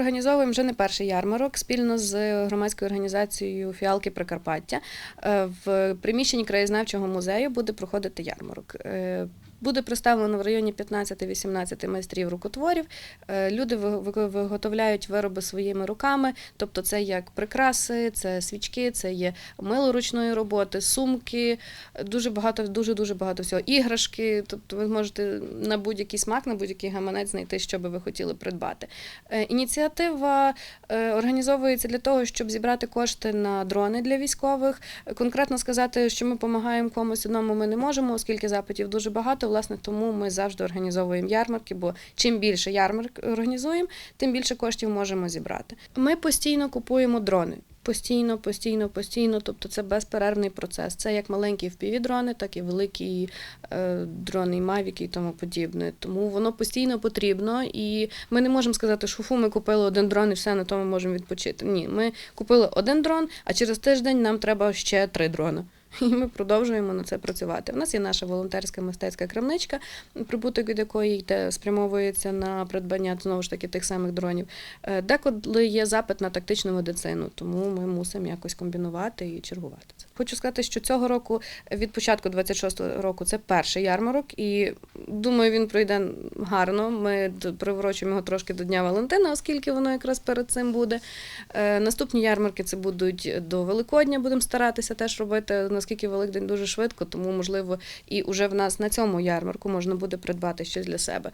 організовуємо вже не перший ярмарок спільно з громадською організацією Фіалки Прикарпаття. Е, В приміщенні краєзнавчого музею буде проходити ярмарок. Буде представлено в районі 15-18 майстрів рукотворів. Е, Люди ви- ви- виготовляють вироби своїми руками, тобто це як прикраси, це свічки, це є мило ручної роботи, сумки, дуже багато, дуже дуже багато всього. Іграшки. Тобто ви можете на будь-який смак, на будь-який гаманець знайти, що би ви хотіли придбати. Е, Ініціатива е, організовується для того, щоб зібрати кошти на дрони для військових. Конкретно сказати, що ми допомагаємо комусь одному, ми не можемо, оскільки запитів дуже багато. Власне, тому ми завжди організовуємо ярмарки, бо чим більше ярмарк організуємо, тим більше коштів можемо зібрати. Ми постійно купуємо дрони. Постійно, постійно, постійно, тобто це безперервний процес. Це як маленькі впівдрони, так і великі е, дрони, і Mavic і тому подібне. Тому воно постійно потрібно, і ми не можемо сказати, що фу, ми купили один дрон і все на тому можемо відпочити. Ні, ми купили один дрон, а через тиждень нам треба ще три дрони. І ми продовжуємо на це працювати. У нас є наша волонтерська мистецька крамничка, прибуток від якої йде спрямовується на придбання знову ж таки тих самих дронів. Е, Деколи є запит на тактичну медицину, тому ми мусимо якось комбінувати і чергувати це. Хочу сказати, що цього року, від початку 26-го року, це перший ярмарок, і думаю, він пройде гарно. Ми д- його трошки до Дня Валентина, оскільки воно якраз перед цим буде. Е, Наступні ярмарки це будуть до Великодня. Будемо старатися теж робити, наскільки Великдень дуже швидко, тому можливо і уже в нас на цьому ярмарку можна буде придбати щось для себе.